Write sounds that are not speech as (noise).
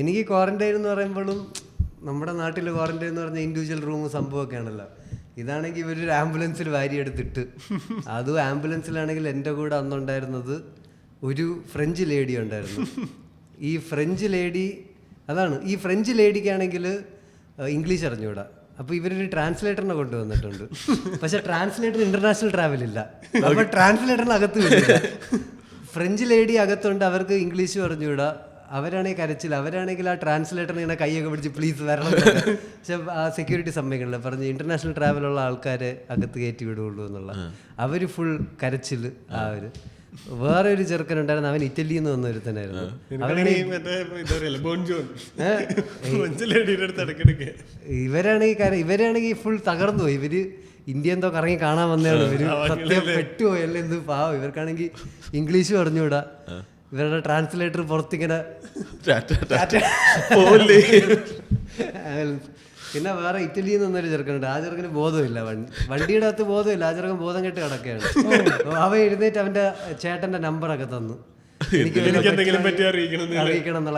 എനിക്ക് ക്വാറന്റൈൻ എന്ന് പറയുമ്പോഴും നമ്മുടെ നാട്ടിൽ ക്വാറന്റൈൻ എന്ന് പറഞ്ഞ ഇൻഡിവിജ്വൽ റൂം സംഭവമൊക്കെ ആണല്ലോ ഇതാണെങ്കിൽ ഇവരൊരു ആംബുലൻസിൽ വാരിയെടുത്തിട്ട്. അതും ആംബുലൻസിലാണെങ്കിൽ എന്റെ കൂടെ അന്നുണ്ടായിരുന്നത് ഒരു ഫ്രഞ്ച് ലേഡി ഉണ്ടായിരുന്നു. ഈ ഫ്രഞ്ച് ലേഡി അതാണ്. ഈ ഫ്രഞ്ച് ലേഡിക്കാണെങ്കിൽ ഇംഗ്ലീഷ് അറിഞ്ഞുകൂടാ. അപ്പൊ ഇവരൊരു ട്രാൻസ്ലേറ്ററിനെ കൊണ്ടുവന്നിട്ടുണ്ട്. പക്ഷെ ട്രാൻസ്ലേറ്റർ ഇന്റർനാഷണൽ ട്രാവൽ ഇല്ല. അപ്പൊ ട്രാൻസ്ലേറ്ററിന് അകത്ത് ഫ്രഞ്ച് ലേഡി അകത്തുണ്ട് അവർക്ക് ഇംഗ്ലീഷ് പറഞ്ഞുകൂടാ അവരാണെങ്കിൽ കരച്ചില്ല അവരാണെങ്കിൽ ആ ട്രാൻസ്ലേറ്ററിന് ഇങ്ങനെ കൈയൊക്കെ പിടിച്ച് പ്ലീസ് വരണം പക്ഷെ ആ സെക്യൂരിറ്റി സമ്മതിക്കണില്ല. പറഞ്ഞ് ഇന്റർനാഷണൽ ട്രാവലുള്ള ആൾക്കാരെ അകത്ത് കയറ്റി വിടുകയുള്ളൂ എന്നുള്ള. അവർ ഫുൾ കരച്ചിൽ ആ ഒരു. വേറെ ഒരു ചെറുക്കൻ ഉണ്ടായിരുന്നു. അവൻ ഇറ്റലിയിൽ നിന്ന് വന്ന ഒരുത്തനായിരുന്നു. (laughs) ഇവരാണെങ്കിൽ ഇവരാണെങ്കിൽ ഫുൾ തകർന്നു പോയി. ഇവർ ഇന്ത്യ എന്തോ കറങ്ങി കാണാൻ വന്നതാണ്. ഇവർ സത്യം പെട്ടുപോയി. അല്ലേ എന്ത് പാവം. ഇവർക്കാണെങ്കിൽ ഇംഗ്ലീഷ് പറഞ്ഞുകൂടാ. ഇവരുടെ ട്രാൻസ്ലേറ്റർ പുറത്തിങ്ങനെ പോലെ. പിന്നെ വേറെ ഇറ്റലിയിൽ നിന്നൊരു ചെറുക്കനുണ്ട്. ആ ചെറുക്കന് ബോധമില്ല. വണ്ടി വണ്ടിയുടെ അകത്ത് ബോധമില്ല. ആ ചെറുക്കൻ ബോധം കെട്ട് കിടക്കുകയാണ്. അവ അവൻ എഴുന്നേറ്റ് അവന്റെ ചേട്ടന്റെ നമ്പറൊക്കെ തന്നു. എനിക്ക് അറിയിക്കണം എന്നുള്ള